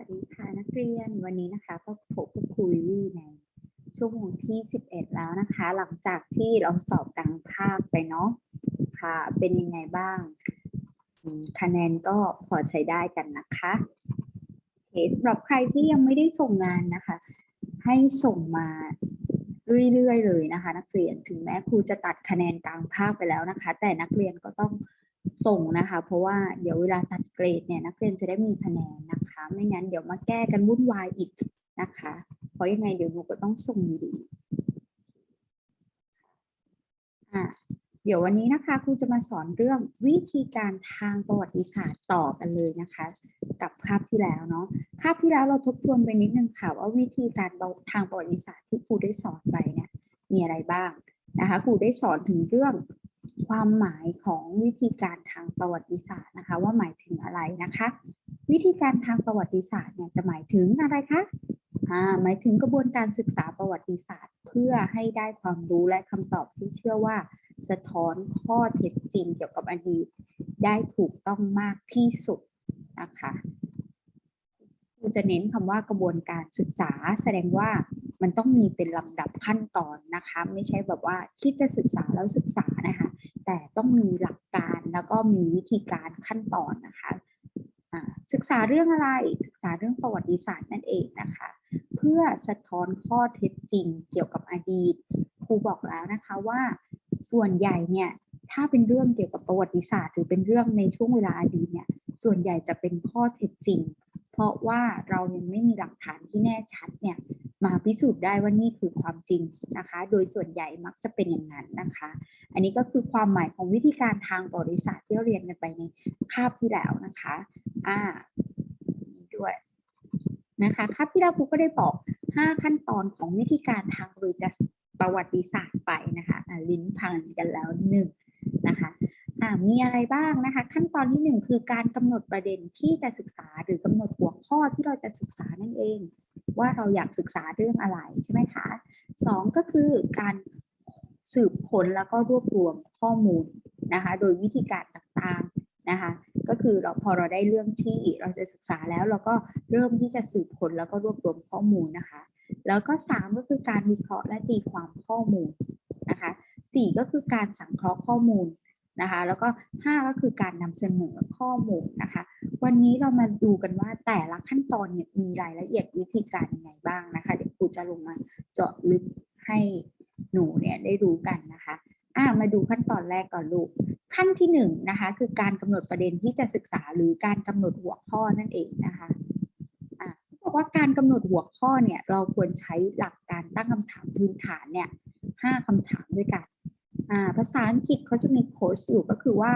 วัสดีค่ะนักเรียนวันนี้นะคะก็พบกับครูวิในชั่วโมงที่ 11 แล้วนะคะ หลังจากที่เราสอบกลางภาคไปเนาะค่ะ เป็นยังไงบ้างคะแนนก็พอใช้ได้กันนะคะเคสำหรับใครที่ยังไม่ได้ส่งงานนะคะ ให้ส่งมาเรื่อยๆเลยนะคะ นักเรียนถึงแม้ครูจะตัดคะแนนกลางภาคไปแล้วนะคะ แต่นักเรียนก็ต้อง ส่งนะคะ เพราะว่าเดี๋ยวเวลาตัดเกรดเนี่ยนักเรียนจะได้มีคะแนนนะคะ ไม่งั้นเดี๋ยวมาแก้กันวุ่นวายอีกนะคะ เพราะยังไงเดี๋ยวหนูก็ต้องส่งอยู่ดีอะเดี๋ยววันนี้นะคะครูจะมาสอนเรื่องวิธีการทางประวัติศาสตร์ต่อกันเลยนะคะ กับคาบที่แล้วเนาะคาบที่แล้วเราทบทวนไปนิดนึงค่ะว่าวิธีการทางประวัติศาสตร์ที่ครูได้สอนไปเนี่ยมีอะไรบ้างนะคะครูได้สอนถึงเรื่อง ความหมายของวิธีการทางประวัติศาสตร์นะคะ ว่าหมายถึงอะไรนะคะ วิธีการทางประวัติศาสตร์เนี่ยจะหมายถึงอะไรคะอ่าหมายถึงกระบวนการศึกษาประวัติศาสตร์ เพื่อให้ได้ความรู้และคำตอบที่เชื่อว่าสะท้อนข้อเท็จจริงเกี่ยวกับอดีตได้ถูกต้องมากที่สุดนะคะครูจะเน้นคำว่ากระบวนการศึกษา แสดงว่ามันต้องมีเป็นลำดับขั้นตอนนะคะ ไม่ใช่แบบว่าคิดจะศึกษาแล้วศึกษานะคะ แต่ต้องมีหลักการแล้วก็มีวิธีการขั้นตอนนะคะศึกษาเรื่องอะไรศึกษาเรื่องประวัติศาสตร์นั่นเองนะคะ เพื่อสะท้อนข้อเท็จจริงเกี่ยวกับอดีตครูบอกแล้วนะคะว่าส่วนใหญ่เนี่ยถ้าเป็นเรื่องเกี่ยวกับประวัติศาสตร์ หรือเป็นเรื่องในช่วงเวลาอดีตเนี่ยส่วนใหญ่จะเป็นข้อเท็จจริง เพราะว่าเรายังไม่มีหลักฐานที่แน่ชัดเนี่ย มาพิสูจน์ได้ว่านี่คือความจริงนะคะ โดยส่วนใหญ่มักจะเป็นอย่างนั้นนะคะ อันนี้ก็คือความหมายของวิธีการทางประวัติสตร์ที่เราเรียนกันไปในคาบที่แล้วนะคะอ่าด้วยนะคะคาบที่แล้วครูก็ได้บอก 5 ขั้นตอนของวิธีการทางประวัติศาสตร์ไปนะคะอ่าลิ้นพันกันแล้วหนึ่งนะคะอ่ามีอะไรบ้างนะคะ ขั้นตอนที่หนึ่งคือการกำหนดประเด็นที่จะศึกษาหรือกำหนดหัวข้อที่เราจะศึกษานั่นเอง ว่าเราอยากศึกษาเรื่องอะไรใช่ไหมคะสองก็คือการสืบค้นแล้วก็รวบรวมข้อมูลนะคะ โดยวิธีการต่างๆนะคะ ก็คือเราพอเราได้เรื่องที่เราจะศึกษาแล้วเราก็เริ่มที่จะสืบค้นแล้วก็รวบรวมข้อมูลนะคะ แล้วก็สามก็คือการวิเคราะห์และตีความข้อมูลนะคะสี่ก็คือการสังเคราะห์ข้อมูลนะคะ แล้วก็ห้าก็คือการนำเสนอข้อมูลนะคะ วันนี้เรามาดูกันว่าแต่ละขั้นตอนเนี่ยมีรายละเอียดวิธีการยังไงบ้างนะคะ เดี๋ยวครูจะลงมาเจาะลึกให้หนูเนี่ยได้รู้กันนะคะอ่ามาดูขั้นตอนแรกก่อนลูก ขั้นที่หนึ่งนะคะ คือการกำหนดประเด็นที่จะศึกษาหรือการกำหนดหัวข้อนั่นเองนะคะอ่าบอกว่าการกำหนดหัวข้อเนี่ยเราควรใช้หลักการตั้งคำถามพื้นฐานเนี่ยห้าคำถามด้วยกันอ่าภาษาอังกฤษเขาจะมีโค้ดอยู่ก็คือว่า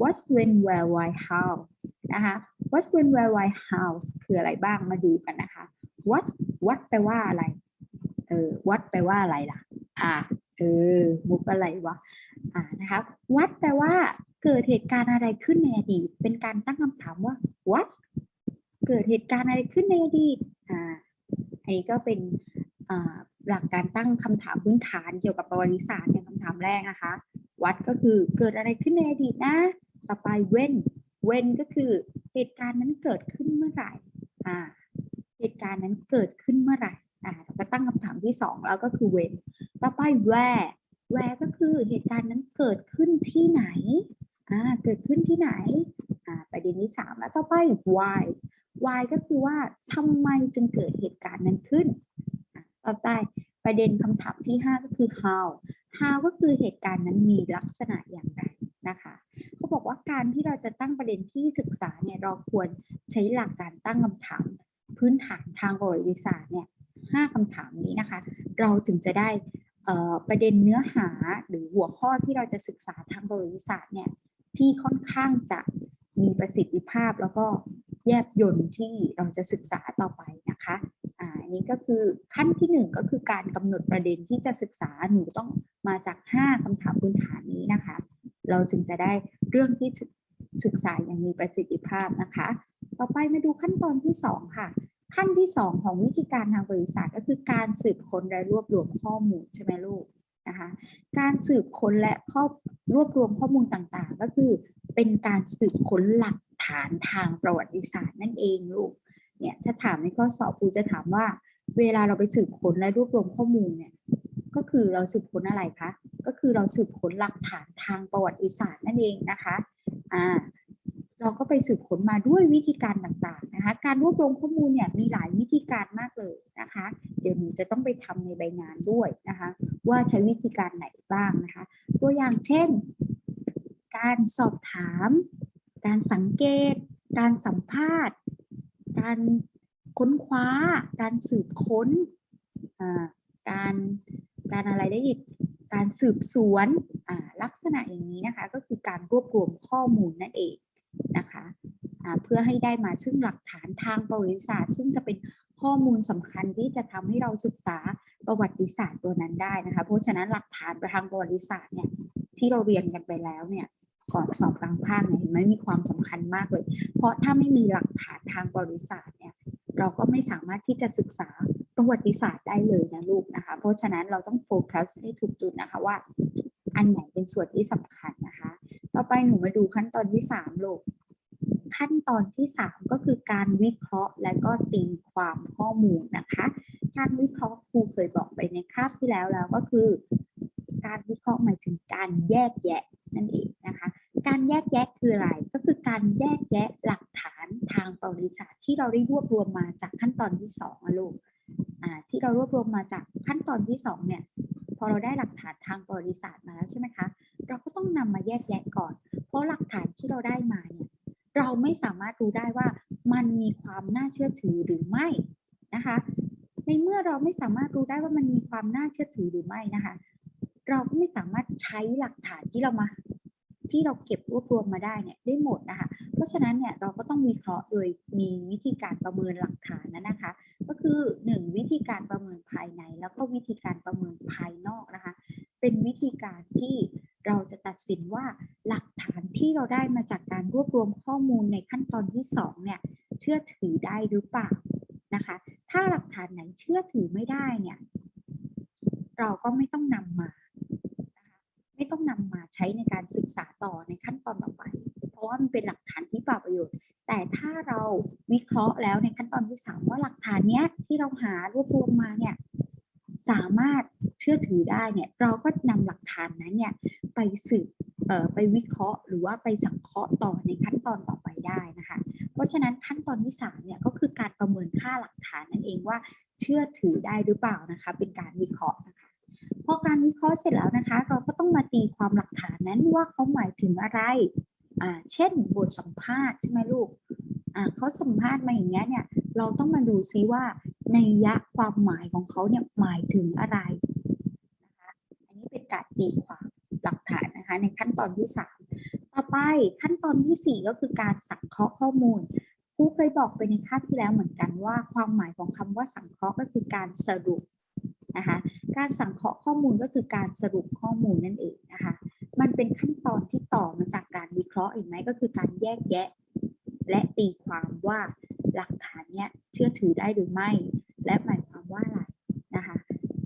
what when where why how นะคะ what when where why how คืออะไรบ้างมาดูกันนะคะ what what แปลว่าอะไรเออ what แปลว่าอะไรล่ะ อ่าเออมุกอะไรวะอ่านะคะ what แปลว่าเกิดเหตุการณ์อะไรขึ้นในอดีต เป็นการตั้งคำถามว่า what เกิดเหตุการณ์อะไรขึ้นในอดีตอ่าอันนี้ก็เป็นอ่าหลักการตั้งคำถามพื้นฐานเกี่ยวกับประวัติศาสตร์ในคำถามแรกนะคะ what ก็คือเกิดอะไรขึ้นในอดีตนะ ต่อไป when when ก็คือเหตุการณ์นั้นเกิดขึ้นเมื่อไหร่อ่าเหตุการณ์นั้นเกิดขึ้นเมื่อไหร่อ่าเราก็ตั้งคำถามที่สองแล้วก็คือ when ต่อไป where where ก็คือเหตุการณ์นั้นเกิดขึ้นที่ไหนอ่าเกิดขึ้นที่ไหนอ่าประเด็นที่สามแล้วต่อไป why why ก็คือว่าทำไมจึงเกิดเหตุการณ์นั้นขึ้นต่อไปประเด็นคำถามที่ห้าก็คือ how how ก็คือเหตุการณ์นั้นมีลักษณะอย่างไรนะคะ บอกว่าการที่เราจะตั้งประเด็นที่ศึกษาเนี่ยเราควรใช้หลักการตั้งคำถาม พื้นฐานทางประวัติศาสตร์เนี่ยห้าคำถามนี้นะคะ เราจึงจะได้ประเด็นเนื้อหาหรือหัวข้อที่เราจะศึกษาทางประวัติศาสตร์เนี่ยที่ค่อนข้างจะมีประสิทธิภาพแล้วก็แยบยนต์ที่เราจะศึกษาต่อไปนะคะอ่าอันนี้ก็คือขั้นที่หนึ่งก็คือการกำหนดประเด็นที่จะศึกษาหนูต้องมาจาก 5คำถามพื้นฐานนี้นะคะ เราจึงจะได้เรื่องที่ศึกษาอย่างมีประสิทธิภาพนะคะ ต่อไปมาดูขั้นตอนที่ 2 ค่ะ ขั้นที่ 2 ของวิธีการทางบริษัทก็คือการสืบค้นและรวบรวมข้อมูลใช่ไหมลูกนะคะการสืบค้นและข้อบรวบรวมข้อมูลต่างๆ ก็คือเป็นการสืบค้นหลักฐานทางประวัติศาสตร์นั่นเองลูกเนี่ยถ้าถามในข้อสอบครูจะถามว่า เวลาเราไปสืบค้นและรวบรวมข้อมูลเนี่ย ก็คือเราสืบค้นอะไรคะ ก็คือเราสืบค้นหลักฐานทางประวัติศาสตร์นั่นเองนะคะอ่าเราก็ไปสืบค้นมาด้วยวิธีการต่างๆนะคะ การรวบรวมข้อมูลเนี่ยมีหลายวิธีการมากเลยนะคะ เดี๋ยวหนูจะต้องไปทำในใบงานด้วยนะคะ ว่าใช้วิธีการไหนบ้างนะคะ ตัวอย่างเช่น การสอบถาม การสังเกต การสัมภาษณ์ การค้นคว้า การสืบค้นอ่าการ การอะไรได้อีก การสืบสวนลักษณะอย่างนี้นะคะ ก็คือการรวบรวมข้อมูลนั่นเองนะคะเพื่อให้ได้มาซึ่งหลักฐานทางประวัติศาสตร์ ซึ่งจะเป็นข้อมูลสำคัญที่จะทำให้เราศึกษาประวัติศาสตร์ตัวนั้นได้นะคะ เพราะฉะนั้นหลักฐานทางประวัติศาสตร์เนี่ยที่เราเรียนกันไปแล้วเนี่ยก่อนสอบกลางภาคเนี่ยเห็นไหมมีความสำคัญมากเลย เพราะถ้าไม่มีหลักฐานทางประวัติศาสตร์เนี่ยเราก็ไม่สามารถที่จะศึกษา ประวัติศาสตร์ได้เลยนะลูกนะคะ เพราะฉะนั้นเราต้องโฟกัสให้ถูกจุดนะคะว่า อันไหนเป็นส่วนที่สำคัญนะคะ ต่อไปหนูมาดูขั้นตอนที่สามลูกขั้นตอนที่สามก็คือการวิเคราะห์และก็ตีความข้อมูลนะคะ การวิเคราะห์ครูเคยบอกไปในคาบที่แล้วแล้วก็คือ การวิเคราะห์หมายถึงการแยกแยะนั่นเองนะคะ การแยกแยะคืออะไร ก็คือการแยกแยะหลักฐานทางประวัติศาสตร์ที่เราได้รวบรวมมาจากขั้นตอนที่สองลูก ที่เรารวบรวมมาจากขั้นตอนที่สองเนี่ยพอเราได้หลักฐานทางประวัติศาสตร์มาแล้วใช่ไหมคะเราก็ต้องนำมาแยกแยะก่อน เพราะหลักฐานที่เราได้มาเนี่ยเราไม่สามารถรู้ได้ว่ามันมีความน่าเชื่อถือหรือไม่นะคะ ในเมื่อเราไม่สามารถรู้ได้ว่ามันมีความน่าเชื่อถือหรือไม่นะคะ เราก็ไม่สามารถใช้หลักฐานที่เรามาที่เราเก็บรวบรวมมาได้เนี่ยได้หมดนะคะ เพราะฉะนั้นเนี่ยเราก็ต้องวิเคราะห์โดยมีวิธีการประเมินหลักฐานนั้นนะคะ ก็คือหนึ่งวิธีการประเมินภายใน แล้วก็วิธีการประเมินภายนอกนะคะ เป็นวิธีการที่เราจะตัดสินว่าหลักฐานที่เราได้มาจากการรวบรวมข้อมูลในขั้นตอนที่สองเนี่ยเชื่อถือได้หรือเปล่านะคะ ถ้าหลักฐานไหนเชื่อถือไม่ได้เนี่ยเราก็ไม่ต้องนำมาไม่ต้องนำมาใช้ในการศึกษาต่อในขั้นตอนต่อไป เพราะว่ามันเป็นหลักฐานที่เปล่าประโยชน์ แต่ถ้าเราวิเคราะห์แล้วในขั้นตอนที่สามว่าหลักฐานเนี้ยที่เราหารวบรวมมาเนี่ยสามารถเชื่อถือได้เนี่ยเราก็นำหลักฐานนั้นเนี่ยไปสืบเอ่อไปวิเคราะห์ หรือว่าไปสังเคราะห์ต่อในขั้นตอนต่อไปได้นะคะ เพราะฉะนั้นขั้นตอนที่สามเนี่ยก็คือการประเมินค่าหลักฐานนั่นเองว่าเชื่อถือได้หรือเปล่านะคะ เป็นการวิเคราะห์นะคะพอการวิเคราะห์เสร็จแล้วนะคะ เราก็ต้องมาตีความหลักฐานนั้นว่าเขาหมายถึงอะไร อ่าเช่นบทสัมภาษณ์ใช่ไหมลูกอ่าเขาสัมภาษณ์มาอย่างเงี้ยเนี่ยเราต้องมาดูซิว่าในยะความหมายของเขาเนี่ยหมายถึงอะไรนะคะอันนี้เป็นการตีความหลักฐานนะคะในขั้นตอนที่สามต่อไปขั้นตอนที่สี่ก็คือการสังเคราะห์ข้อมูลครูเคยบอกไปในคาบที่แล้วเหมือนกันว่า ความหมายของคำว่าสังเคราะห์ก็คือการสรุปนะคะการสังเคราะห์ข้อมูลก็คือการสรุปข้อมูลนั่นเองนะคะ มันเป็นขั้นตอนที่ต่อมาจากการวิเคราะห์เห็นไหมก็คือการแยกแยะ และตีความว่าหลักฐานเนี้ยเชื่อถือได้หรือไม่ และหมายความว่าอะไรนะคะ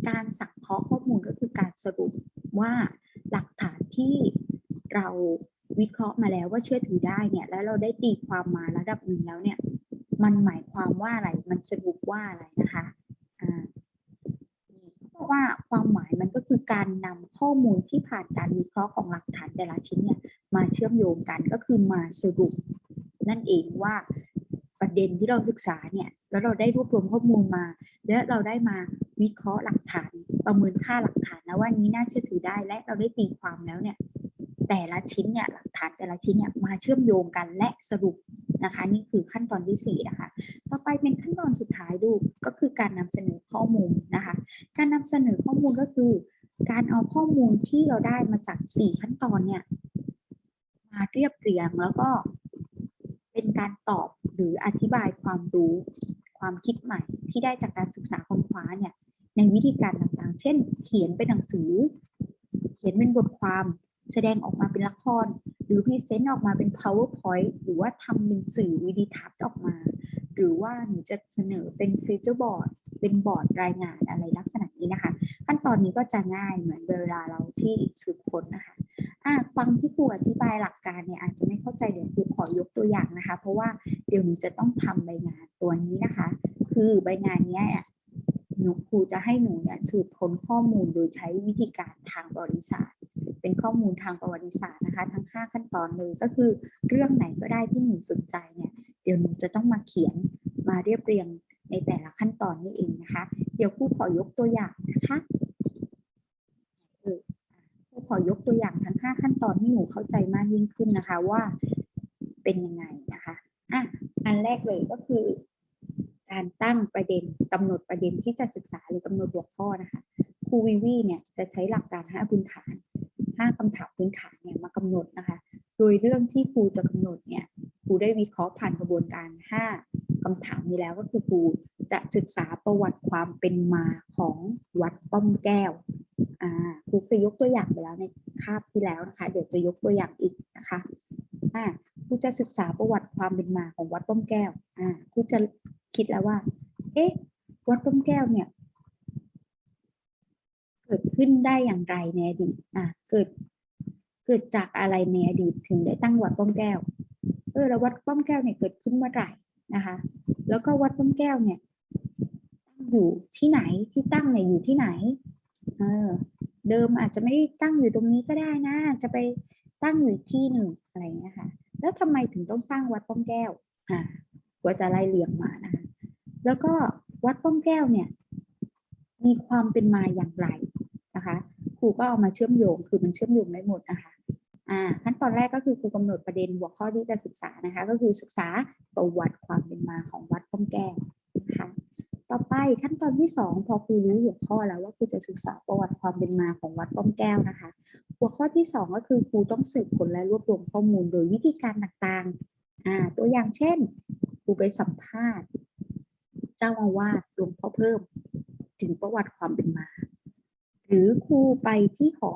การสังเคราะห์ข้อมูลก็คือการสรุปว่าหลักฐานที่เราวิเคราะห์มาแล้วว่าเชื่อถือได้เนี่ย แล้วเราได้ตีความมาระดับหนึ่งแล้วเนี่ย มันหมายความว่าอะไร มันสรุปว่าอะไรนะคะ อ่าเพราะว่าความหมาย มันก็คือการนำข้อมูลที่ผ่านการวิเคราะห์ของหลักฐานแต่ละชิ้นเนี่ยมาเชื่อมโยงกันก็คือมาสรุป นั่นเองว่าประเด็นที่เราศึกษาเนี่ยแล้วเราได้รวบรวมข้อมูลมา และเราได้มาวิเคราะห์หลักฐานประเมินค่าหลักฐานนะว่านี้น่าเชื่อถือได้และเราได้ตีความแล้วเนี่ยแต่ละชิ้นเนี่ยหลักฐานแต่ละชิ้นเนี่ยมาเชื่อมโยงกันและสรุป นะคะ นี่คือขั้นตอนที่สี่นะคะต่อไปเป็นขั้นตอนสุดท้ายดูก็คือการนำเสนอข้อมูลนะคะ การนำเสนอข้อมูลก็คือ การเอาข้อมูลที่เราได้มาจากสี่ขั้นตอนเนี่ยมาเรียบเรียงแล้วก็เป็นการตอบหรืออธิบายความรู้ความคิดใหม่ที่ได้จากการศึกษาค้นคว้าเนี่ยในวิธีการต่างๆ เช่น เขียนเป็นหนังสือ เขียนเป็นบทความ แสดงออกมาเป็นละคร หรือพรีเซนต์ออกมาเป็น powerpoint หรือว่าทำเป็นสื่อวิดีทัศน์ออกมา หรือว่าหนูจะเสนอเป็นฟีเจอร์บอร์ดเป็นบอร์ดรายงานอะไรลักษณะนี้นะคะ ขั้นตอนนี้ก็จะง่ายเหมือนเวลาเราที่สืบค้นนะคะอะฟังที่ครูอธิบายหลักการเนี่ยอาจจะไม่เข้าใจเดี๋ยวครูขอยกตัวอย่างนะคะ เพราะว่าเดี๋ยวหนูจะต้องทำใบงานตัวนี้นะคะ คือใบงานนี้หนูครูจะให้หนูเนี่ยสืบค้นข้อมูลโดยใช้วิธีการทางประวัติศาสตร์ เป็นข้อมูลทางประวัติศาสตร์นะคะ ทั้ง 5 ขั้นตอนเลยก็คือ เรื่องไหนก็ได้ที่หนูสนใจเนี่ยเดี๋ยวหนูจะต้องมาเขียนมาเรียบเรียงในแต่ละขั้นตอนนี้เองนะคะ เดี๋ยวครูขอยกตัวอย่างนะคะครูขอยกตัวอย่างทั้ง 5 ขั้นตอนให้หนูเข้าใจมากยิ่งขึ้นนะคะว่าเป็นยังไงนะคะอะอันแรกเลยก็คือ การตั้งประเด็นกำหนดประเด็นที่จะศึกษาหรือกำหนดหัวข้อนะคะครูวิวีเนี่ยจะใช้หลักการห้าพื้นฐาน ห้าคำถามพื้นฐานเนี่ยมากำหนดนะคะ โดยเรื่องที่ครูจะกำหนดเนี่ยครูได้วิเคราะห์ผ่านกระบวนการห้าคำถามนี้แล้วก็คือครูจะศึกษาประวัติความเป็นมาของวัดป้อมแก้วอ่าครูเคยยกตัวอย่างไปแล้วในคาบที่แล้วนะคะ เดี๋ยวจะยกตัวอย่างอีกนะคะอ่าครูจะศึกษาประวัติความเป็นมาของวัดป้อมแก้วอ่าครูจะคิดแล้วว่า เอ๊ะวัดป้อมแก้วเนี่ย เกิดขึ้นได้อย่างไรในอดีตอะเกิดเกิดจากอะไรในอดีตถึงได้ตั้งวัดป้อมแก้ว เออแล้ววัดป้อมแก้วเนี่ยเกิดขึ้นเมื่อไหร่นะคะ แล้วก็วัดป้อมแก้วเนี่ยตั้งอยู่ที่ไหนที่ตั้งเนี่ยอยู่ที่ไหน เออ เดิมอาจจะไม่ได้ตั้งอยู่ตรงนี้ก็ได้นะ จะไปตั้งอยู่ที่หนึ่งอะไรอย่างเงี้ยค่ะ แล้วทำไมถึงต้องสร้างวัดป้อมแก้ว อ่าก็จะไล่เรียงมานะคะ แล้วก็วัดป้อมแก้วเนี่ย มีความเป็นมาอย่างไร นะคะ ครูก็เอามาเชื่อมโยง คือมันเชื่อมโยงได้หมดนะคะอ่าขั้นตอนแรกก็คือครูกำหนดประเด็นหัวข้อที่จะศึกษานะคะ ก็คือศึกษาประวัติความเป็นมาของวัดป้อมแก้วนะคะต่อไปขั้นตอนที่สองพอครูรู้หัวข้อแล้วว่าครูจะศึกษาประวัติความเป็นมาของวัดป้อมแก้วนะคะ หัวข้อที่สองก็คือครูต้องสืบค้นและรวบรวมข้อมูลโดยวิธีการต่างๆอ่าตัวอย่างเช่นครูไปสัมภาษณ์ เจ้าอาวาสหลวงพ่อเพิ่ม ถึงประวัติความเป็นมา หรือครูไปที่หอ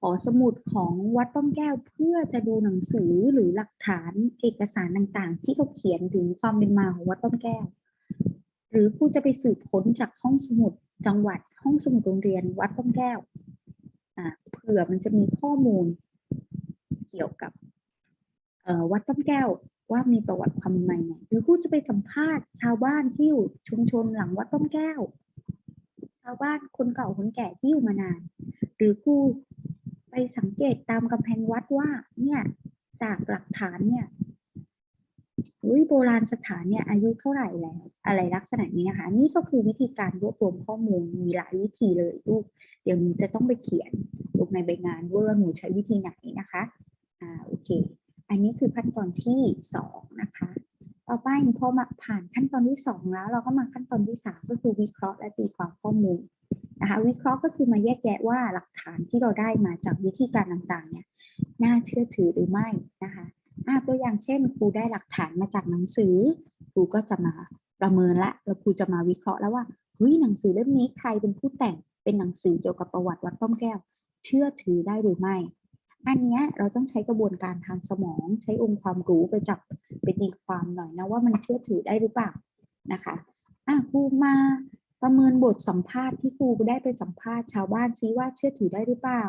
หอสมุดของวัดป้อมแก้วเพื่อจะดูหนังสือหรือหลักฐานเอกสารต่างๆ ที่เขาเขียนถึงความเป็นมาของวัดป้อมแก้ว หรือครูจะไปสืบค้นจากห้องสมุดจังหวัดห้องสมุดโรงเรียนวัดป้อมแก้วอ่าเผื่อมันจะมีข้อมูลเกี่ยวกับเอ่อวัดป้อมแก้วว่ามีประวัติความเป็นมาไงหรือครูจะไปสัมภาษณ์ชาวบ้านที่อยู่ชุมชนหลังวัดป้อมแก้วาวบ้านคนเก่าคนแก่ที่อยู่มานาน หรือครูไปสังเกตตามกำแพงวัดว่า เนี่ยจากหลักฐานเนี่ยอุ้ยโบราณสถานเนี่ยอายุเท่าไหร่แล้ว อะไรลักษณะนี้นะคะ นี่ก็คือวิธีการรวบรวมข้อมูลมีหลายวิธีเลยลูกเดี๋ยวหนูจะต้องไปเขียนลงในใบงานว่าหนูใช้วิธีไหนนะคะอ่าโอเค อันนี้คือขั้นตอนที่สองนะคะ ต่อไปพอมาผ่านขั้นตอนที่สองแล้ว เราก็มาขั้นตอนที่สามก็คือวิเคราะห์และตีความข้อมูลนะคะวิเคราะห์ก็คือมาแยกแยะว่าหลักฐานที่เราได้มาจากวิธีการต่างๆเนี่ยน่าเชื่อถือหรือไม่นะคะอ่าตัวอย่างเช่นครูได้หลักฐานมาจากหนังสือครูก็จะมาประเมินละแล้วครูจะมาวิเคราะห์แล้วว่าเฮ้ยหนังสือเล่มนี้ใครเป็นผู้แต่งเป็นหนังสือเกี่ยวกับประวัติวัดป้อมแก้ว เชื่อถือได้หรือไม่ อันนี้เราต้องใช้กระบวนการทางสมองใช้องค์ความรู้ไปจับไปตีความหน่อยนะว่ามันเชื่อถือได้หรือเปล่านะคะอะครูมาประเมินบทสัมภาษณ์ที่ครูได้ไปสัมภาษณ์ชาวบ้านซิว่าเชื่อถือได้หรือเปล่า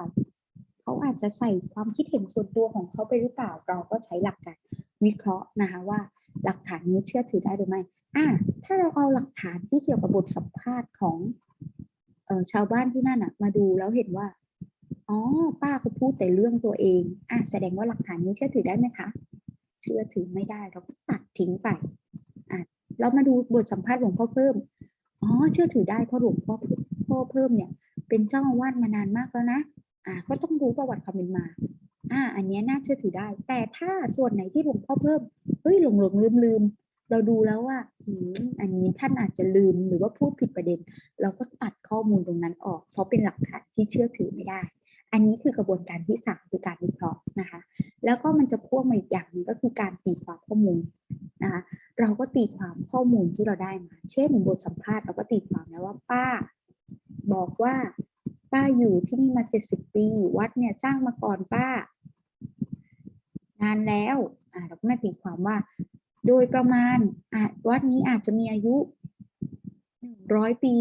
เขาอาจจะใส่ความคิดเห็นส่วนตัวของเขาไปหรือเปล่า เราก็ใช้หลักการวิเคราะห์นะคะว่าหลักฐานนี้เชื่อถือได้หรือไม่อะถ้าเราเอาหลักฐานที่เกี่ยวกับบทสัมภาษณ์ของออชาวบ้านที่นั่นอะมาดูแล้วเห็นว่า อ๋อ ป้าเขาพูดแต่เรื่องตัวเอง อะ แสดงว่าหลักฐานนี้เชื่อถือได้ไหมคะ เชื่อถือไม่ได้ เราก็ตัดทิ้งไป อะ เรามาดูบทสัมภาษณ์หลวงพ่อเพิ่ม อ๋อ เชื่อถือได้เพราะหลวงพ่อพ่อเพิ่มเนี่ย เป็นเจ้าอาวาสมานานมากแล้วนะ อะก็ต้องรู้ประวัติความเป็นมา อ่าอันนี้น่าเชื่อถือได้ แต่ถ้าส่วนไหนที่หลวงพ่อเพิ่ม เฮ้ย หลงหลงลืมลืมเราดูแล้วว่าอันนี้ท่านอาจจะลืมหรือว่าพูดผิดประเด็น เราก็ตัดข้อมูลตรงนั้นออก เพราะเป็นหลักฐานที่เชื่อถือไม่ได้ อันนี้คือกระบวนการที่สามคือการวิเคราะห์นะคะ แล้วก็มันจะพ่วงมาอีกอย่างหนึงก็คือการตีความข้อมูลนะคะ เราก็ตีความข้อมูลที่เราได้มา เช่นบทสัมภาษณ์เราก็ตีความนะว่าป้า บอกว่า ป้าอยู่ที่นี่มาเจ็ดสิบปีวัดเนี่ยสร้างมาก่อนป้านานแล้วอ่าเราก็มาตีความว่า โดยประมาณอาวัดนี้อาจจะมีอายุหนึ่งร้อยปี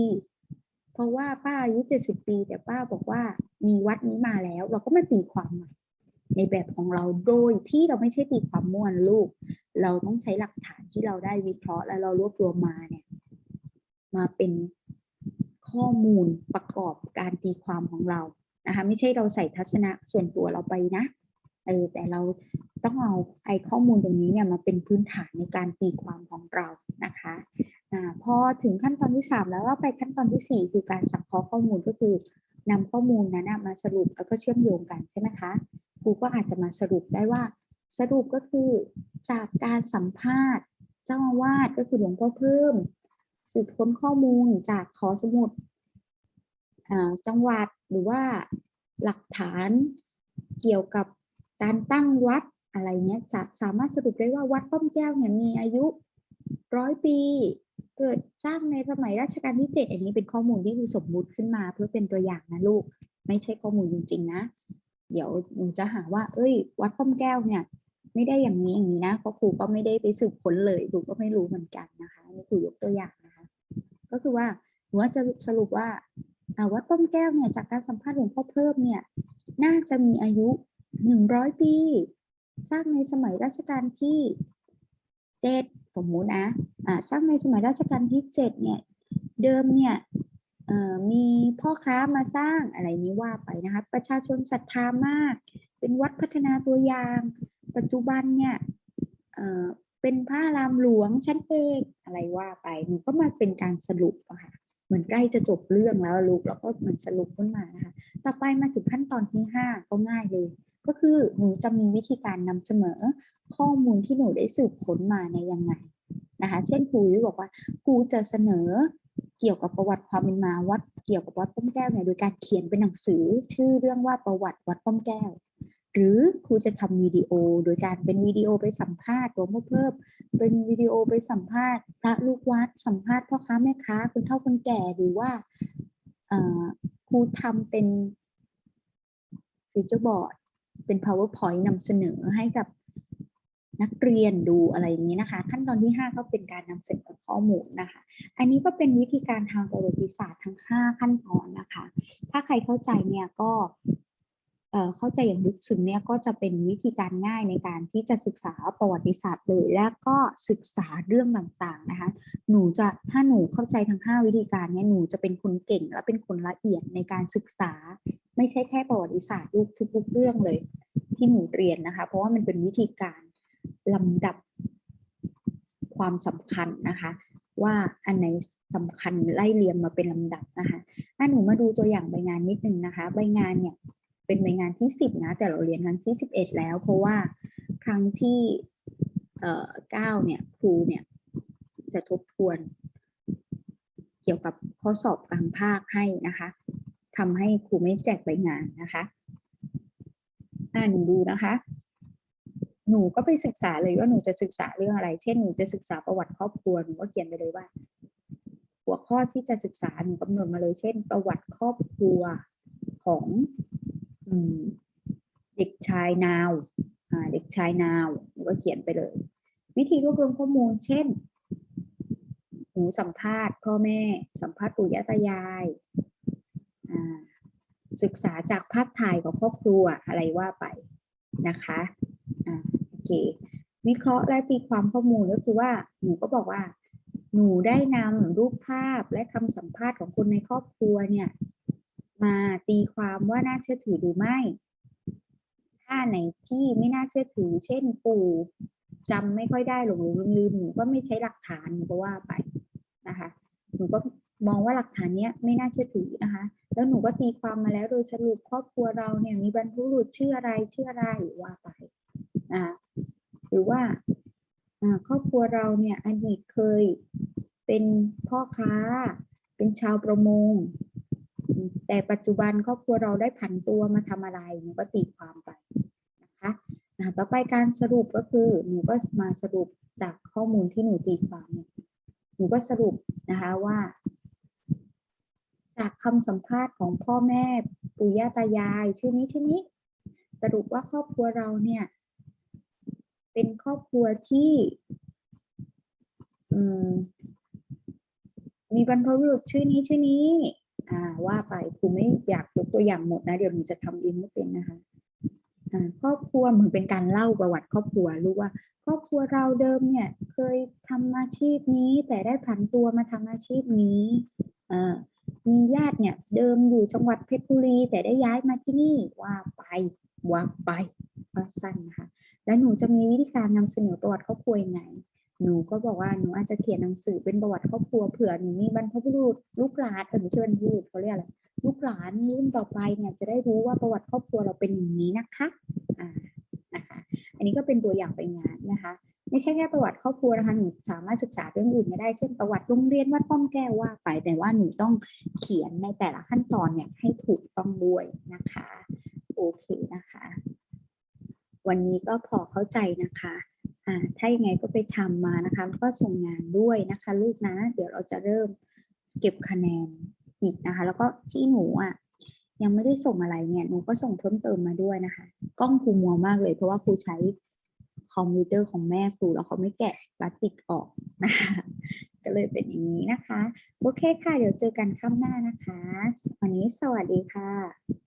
เพราะว่าป้าอายุเจ็ดสิบปี แต่ป้าบอกว่ามีวัดนี้มาแล้ว เราก็มาตีความใหม่ในแบบของเราโดยที่เราไม่ใช่ตีความมั่วนลูก เราต้องใช้หลักฐานที่เราได้วิเคราะห์และเรารวบรวมมาเนี่ยมาเป็นข้อมูลประกอบการตีความของเรานะคะไม่ใช่เราใส่ทัศนะส่วนตัวเราไปนะเออแต่เราต้องเอาไอ้ข้อมูลตรงนี้เนี่ยมาเป็นพื้นฐานในการตีความของเรานะคะ พอถึงขั้นตอนที่สามแล้วก็ไปขั้นตอนที่สี่คือการสังเคราะห์ข้อมูลก็คือนำข้อมูลนั้นมาสรุปแล้วก็เชื่อมโยงกันใช่ไหมคะครูก็อาจจะมาสรุปได้ว่า สรุปก็คือจากการสัมภาษณ์เจ้าอาวาสก็คือหลวงพ่อเพิ่ม สืบค้นข้อมูลจากขอสมุดจังหวัดหรือว่าหลักฐานเกี่ยวกับการตั้งวัดอะไรเนี้ยจะสามารถสรุปได้ว่าวัดป้อมแก้วเนี่ยมีอายุร้อยปี เกิดสร้างในสมัยรัชกาลที่เจ็ดอันนี้เป็นข้อมูลที่คือสมมุติขึ้นมา เพื่อเป็นตัวอย่างนะลูก ไม่ใช่ข้อมูลจริง ๆ นะ เดี๋ยวหนูจะหาว่า เอ้ย วัดป้อมแก้วเนี่ย ไม่ได้อย่างนี้อย่างนี้นะเพราะครูก็ไม่ได้ไปสืบค้นเลยครูก็ไม่รู้เหมือนกันนะคะนี่ครูยกตัวอย่างนะคะ ก็คือว่าหนูจะสรุปว่าอ่าวัดป้อมแก้วเนี่ยจากการสัมภาษณ์หลวงพ่อเพิ่มเนี่ย น่าจะมีอายุหนึ่งร้อยปี สร้างในสมัยรัชกาลที่ เจ็ดสมมุตินะอ่าสร้างในสมัยรัชกาลที่เจ็ดเนี่ย เดิมเนี่ยเอ่อมีพ่อค้ามาสร้างอะไรนี้ว่าไปนะคะ ประชาชนศรัทธามาก เป็นวัดพัฒนาตัวอย่าง ปัจจุบันเนี่ยเอ่อเป็นพระรามหลวงชั้นเอกอะไรว่าไปหนูก็มาเป็นการสรุปอะค่ะเหมือนใกล้จะจบเรื่องแล้วลูกแล้วก็เหมือนสรุปขึ้นมานะคะ ต่อไปมาถึงขั้นตอนที่ห้าก็ง่ายเลย ก็คือหนูจะมีวิธีการนำเสนอข้อมูลที่หนูได้สืบค้นมาในยังไงนะคะเช่นครูยุ้ยบอกว่าครูจะเสนอเกี่ยวกับประวัติความเป็นมาวัดเกี่ยวกับวัดป้อมแก้วเนี่ยโดยการเขียนเป็นหนังสือ ชื่อเรื่องว่าประวัติวัดป้อมแก้ว หรือครูจะทำวิดีโอ โดยการเป็นวิดีโอไปสัมภาษณ์หลวงพ่อเพิ่มเป็นวิดีโอไปสัมภาษณ์ พระลูกวัดสัมภาษณ์พ่อค้าแม่ค้าคนเฒ่าคนแก่หรือว่าครูทำเป็นฟิวเจอร์บอร์ด เป็น powerpoint นำเสนอให้กับนักเรียนดูอะไรอย่างนี้นะคะ ขั้นตอนที่ 5 ก็เป็นการนำเสนอข้อมูลนะคะ อันนี้ก็เป็นวิธีการทางประวัติศาสตร์ทั้ง 5 ขั้นตอนนะคะ ถ้าใครเข้าใจเนี่ยก็ เข้าใจอย่างลึกซึ้งเนี่ยก็จะเป็นวิธีการง่ายในการที่จะศึกษาประวัติศาสตร์เลยและก็ศึกษาเรื่องต่างๆนะคะ หนูจะถ้าหนูเข้าใจทั้ง 5 วิธีการเนี่ยหนูจะเป็นคนเก่ง และเป็นคนละเอียดในการศึกษา ไม่ใช่แค่ประวัติศาสตร์ทุกทุกๆเรื่องเลย ที่หนูเรียนนะคะ เพราะว่ามันเป็นวิธีการลำดับความสำคัญนะคะว่าอันไหนสำคัญไล่เรียงมาเป็นลำดับนะคะถ้าหนูมาดูตัวอย่างใบงานนิดนึงนะคะ ใบงานเนี่ย เป็นใบงานที่สิบนะ แต่เราเรียนครั้งที่สิบเอ็ดแล้ว เพราะว่าครั้งที่เก้าเนี่ยครูเนี่ยจะทบทวน เกี่ยวกับข้อสอบกลางภาคให้นะคะทำให้ครูไม่แจกใบงานนะคะอ่าหนูดูนะคะ หนูก็ไปศึกษาเลยว่าหนูจะศึกษาเรื่องอะไร เช่นหนูจะศึกษาประวัติครอบครัวหนูก็เขียนไปเลยว่า หัวข้อที่จะศึกษาหนูกำหนดมาเลย เช่น ประวัติครอบครัวของ เด็กชายนาวเด็กชายนาวก็เขียนไปเลย วิธีรวบรวมข้อมูล เช่นหนูสัมภาษณ์พ่อแม่ สัมภาษณ์ปู่ย่าตายายศึกษาจากภาพถ่ายของครอบครัวอะไรว่าไปนะคะอ่าโอเควิเคราะห์และตีความข้อมูลก็คือว่าหนูก็บอกว่า หนูได้นำรูปภาพและคำสัมภาษณ์ของคนในครอบครัวเนี่ย มาตีความว่าน่าเชื่อถือหรือไม่ ถ้าไหนที่ไม่น่าเชื่อถือ เช่นปู่จำไม่ค่อยได้หลงหลงลืมลืมหนูก็ไม่ใช้หลักฐานหนูก็ว่าไปนะคะหนูก็มองว่าหลักฐานเนี้ยไม่น่าเชื่อถือนะคะ แล้วหนูก็ตีความมาแล้วโดยสรุปครอบครัวเราเนี่ยมีบรรพบุรุษชื่ออะไรชื่ออะไรว่าไปนะคะหรือว่าครอบครัวเราเนี่ยอดีตเคยเป็นพ่อค้า เป็นชาวประมง แต่ปัจจุบันครอบครัวเราได้ผันตัวมาทำอะไรหนูก็ตีความไปนะคะต่อไปการสรุปก็คือหนูก็มาสรุปจากข้อมูลที่หนูตีความเนี่ยหนูก็สรุปนะคะว่า จากคำสัมภาษณ์ของพ่อแม่ปู่ย่าตายายชื่อนี้ชื่อนี้ สรุปว่าครอบครัวเราเนี่ย เป็นครอบครัวที่มมีบรรพบุรุษชื่อนี้ชื่อนี้ อ่าว่าไปครูไม่อยากยกตัวอย่างหมดนะ เดี๋ยวหนูจะทำเองไม่เป็นนะคะครอบครัวเหมือนเป็นการเล่าประวัติครอบครัวรู้ว่า ครอบครัวเราเดิมเนี่ยเคยทำอาชีพนี้ แต่ได้ผันตัวมาทำอาชีพนี้มีญาติเนี่ยเดิมอยู่จังหวัดเพชรบุรี แต่ได้ย้ายมาที่นี่ว่าไปว่าไปว่าสั้นนะคะ แล้วหนูจะมีวิธีการนำเสนอประวัติครอบครัวยังไง หนูก็บอกว่าหนูอาจจะเขียนหนังสือเป็นประวัติครอบครัวเผื่อหนูมีบรรพบุรุษลูกหลานเออไม่ใช่บรรพบุรุษเขาเรียกอะไรลูกหลานรุ่นต่อไปเนี่ยจะได้รู้ว่าประวัติครอบครัวเราเป็นอย่างนี้นะคะอ่านะคะอันนี้ก็เป็นตัวอย่างไปงานนะคะ ไม่ใช่แค่ประวัติครอบครัวนะคะหนูสามารถศึกษาเรื่องอื่นไม่ได้เช่นประวัติโรงเรียนวัดป้อมแก้วว่าไปแต่ว่าหนูต้องเขียนในแต่ละขั้นตอนเนี่ยให้ถูกต้องด้วยนะคะโอเคนะคะ วันนี้ก็พอเข้าใจนะคะ อ่าถ้ายังไงก็ไปทำมานะคะก็ส่งงานด้วยนะคะลูกนะ เดี๋ยวเราจะเริ่มเก็บคะแนนอีกนะคะ แล้วก็ที่หนูอะยังไม่ได้ส่งอะไรเนี่ยหนูก็ส่งเพิ่มเติมมาด้วยนะคะ กล้องครูมัวมากเลย เพราะว่าครูใช้คอมพิวเตอร์ของแม่ครูแล้วเขาไม่แกะพลาสติกออกนะคะก็เลยเป็นอย่างนี้นะคะ โอเคค่ะ เดี๋ยวเจอกันข้ามหน้านะคะ วันนี้สวัสดีค่ะ